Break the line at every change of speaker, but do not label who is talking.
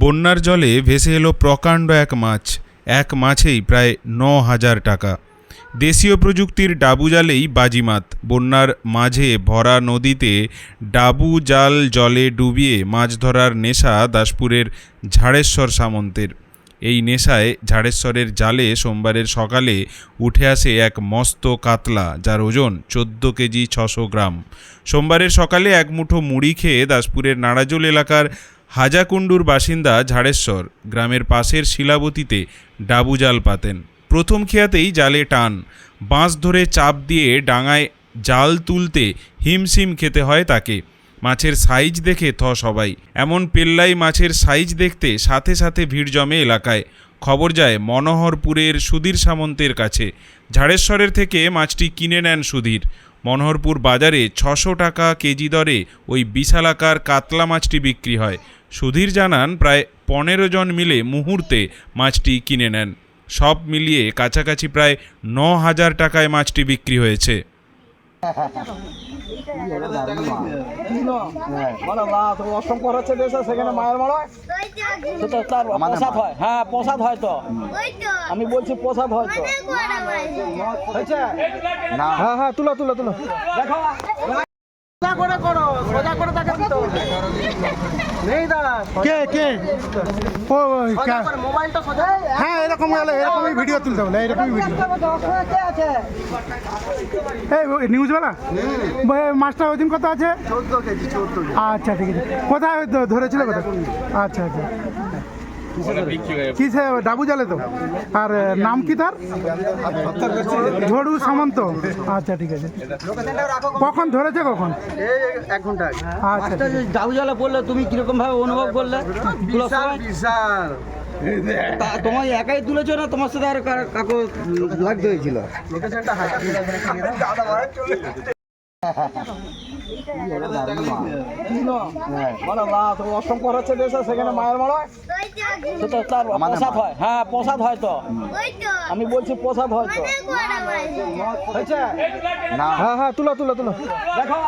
বন্যার জলে ভেসে এলো প্রকাণ্ড এক মাছ। এক মাছেই প্রায় ন হাজার টাকা। দেশীয় প্রযুক্তির ডাবু জালেই বাজিমাত। বন্যার মাঝে ভরা নদীতে ডাবু জাল জলে ডুবিয়ে মাছ ধরার নেশা দাসপুরের ঝাড়েশ্বর সামন্তের। এই নেশায় ঝাড়েশ্বরের জালে সোমবারের সকালে উঠে আসে এক মস্ত কাতলা, যার ওজন চোদ্দ কেজি ছশো গ্রাম। সোমবারের সকালে এক মুঠো মুড়ি খেয়ে দাসপুরের নাড়াজোল এলাকার হাজাকুণ্ডুর বাসিন্দা ঝাড়েশ্বর গ্রামের পাশের শিলাবতীতে ডাবু জাল পাতেন। প্রথম খেয়াতেই জালে টান, বাঁশ ধরে চাপ দিয়ে ডাঙায় জাল তুলতে হিমশিম খেতে হয় তাকে। মাছের সাইজ দেখে থ সবাই। এমন পেল্লাই মাছের সাইজ দেখতে সাথে সাথে ভিড় জমে এলাকায়। খবর যায় মনোহরপুরের সুধীর সামন্তের কাছে। ঝাড়েশ্বরের থেকে মাছটি কিনে নেন সুধীর। মনোহরপুর বাজারে ছশো টাকা কেজি দরে ওই বিশালাকার কাতলা মাছটি বিক্রি হয়। সুধীর জানান, প্রায় পনেরো জন মিলে মুহূর্তে মাছটি কিনে নেন সব মিলিয়ে কাছাকাছি প্রায় ন হাজার টাকায় মাছটি বিক্রি হয়েছে
আমি বলছি প্রসাদ হয় তো হ্যাঁ হ্যাঁ তুলো তুলো তুলো দেখো করে করো করে তাকে। নেই
কে কে? ও
মোবাইলটা সোজা
হ্যাঁ এরকম হলে এরকমই ভিডিও তুলতে হবে এরকমই ভিডিও
কে আছে?
এই নিউজওয়ালা ওই দিন কত আছে? আচ্ছা ঠিক আছে। কোথায় ধরেছিল কোথায়? আচ্ছা আচ্ছা। কিসে? ডাবু জালে তো? আর নাম কি তার? ঝড়ু সামন্ত। আচ্ছা ঠিক আছে। কখন ধরেছে কখন?
এই এক ঘণ্টা
আচ্ছা
ডাবু জলে পড়লে তুমি কীরকম ভাবে অনুভব করলে?
বিশাল
তা- তোমার একাই তুলেছো না তোমার সাথে আর কার- কাকু লাগতে হয়েছিল? আমি বলছি প্রসাদ হয় তো
হ্যাঁ হ্যাঁ তুলো তুলো তুলো। দেখো।